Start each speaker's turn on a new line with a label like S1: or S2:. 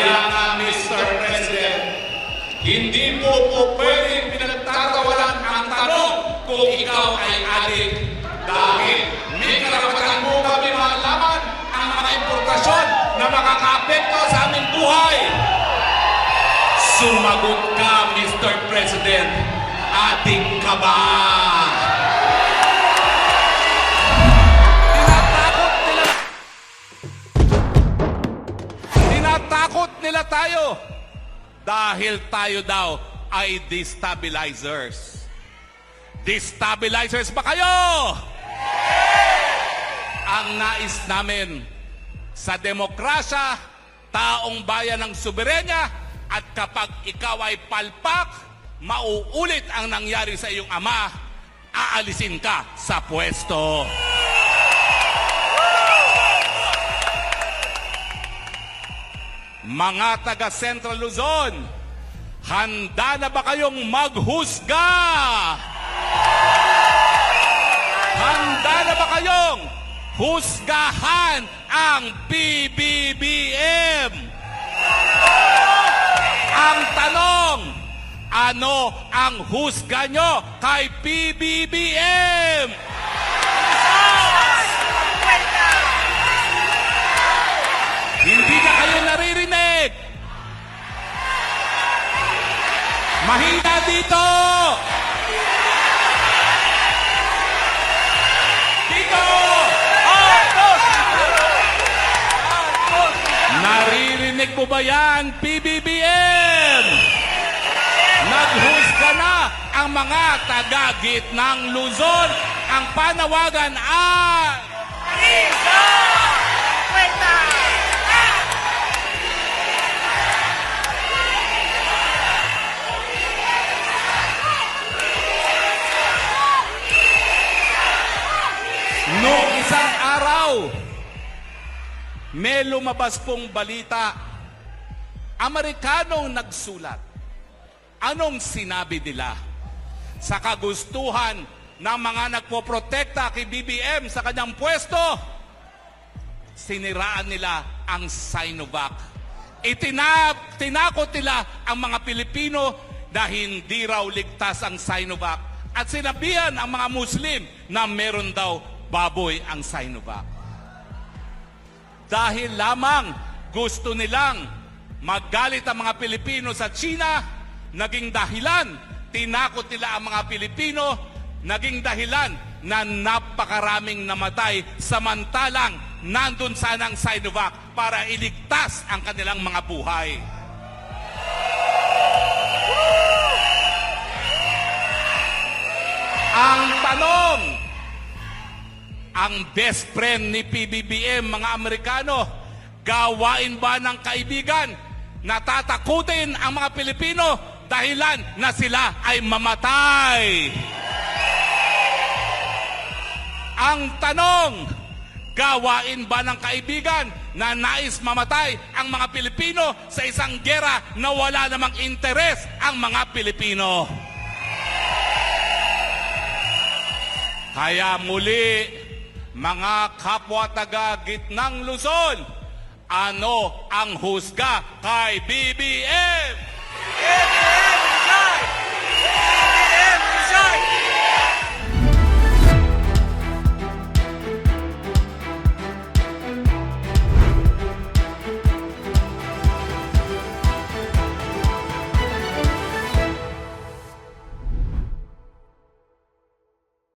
S1: Kaya nga, Mr. President, hindi mo po pwedeng pinagtatawalan ang tanong kung ikaw ay adik. Dahil may karapatan mo kami malaman ang mga importasyon na makakaapekto sa aming buhay. Sumagot ka, Mr. President. Adik ka?
S2: Tayo dahil tayo daw ay destabilizers. Destabilizers ba kayo? Ang nais namin sa demokrasya, taong bayan ng suberenya, at kapag ikaw ay palpak, mauulit ang nangyari sa iyong ama, aalisin ka sa pwesto. Mga taga Central Luzon, handa na ba kayong maghusga? Handa na ba kayong husgahan ang PBBM? Ang tanong, ano ang husga nyo kay PBBM? Mahina dito. Dito. Naririnig mo ba yan, PBBM? Naghusga na ang mga taga-gitnang Luzon. Ang panawagan ay... Noong may lumabas pong balita. Amerikanong nagsulat. Anong sinabi nila? Sa kagustuhan ng mga nagpoprotekta kay BBM sa kanyang pwesto, siniraan nila ang Sinovac. Itinap, tinakot nila ang mga Pilipino na hindi raw ligtas ang Sinovac. At sinabihan ang mga Muslim na meron daw baboy ang Sinovac. Dahil lamang gusto nilang magalit ang mga Pilipino sa China, naging dahilan, tinakot nila ang mga Pilipino, naging dahilan na napakaraming namatay samantalang nandun sana ang Sinovac para iligtas ang kanilang mga buhay. Ang tanong, ang best friend ni PBBM, mga Amerikano, gawain ba ng kaibigan na tatakutin ang mga Pilipino dahilan na sila ay mamatay? Ang tanong, gawain ba ng kaibigan na nais mamatay ang mga Pilipino sa isang gera na wala namang interes ang mga Pilipino? Kaya muli, mga kapwa taga gitnang Luzon, ano ang husga kay BBM?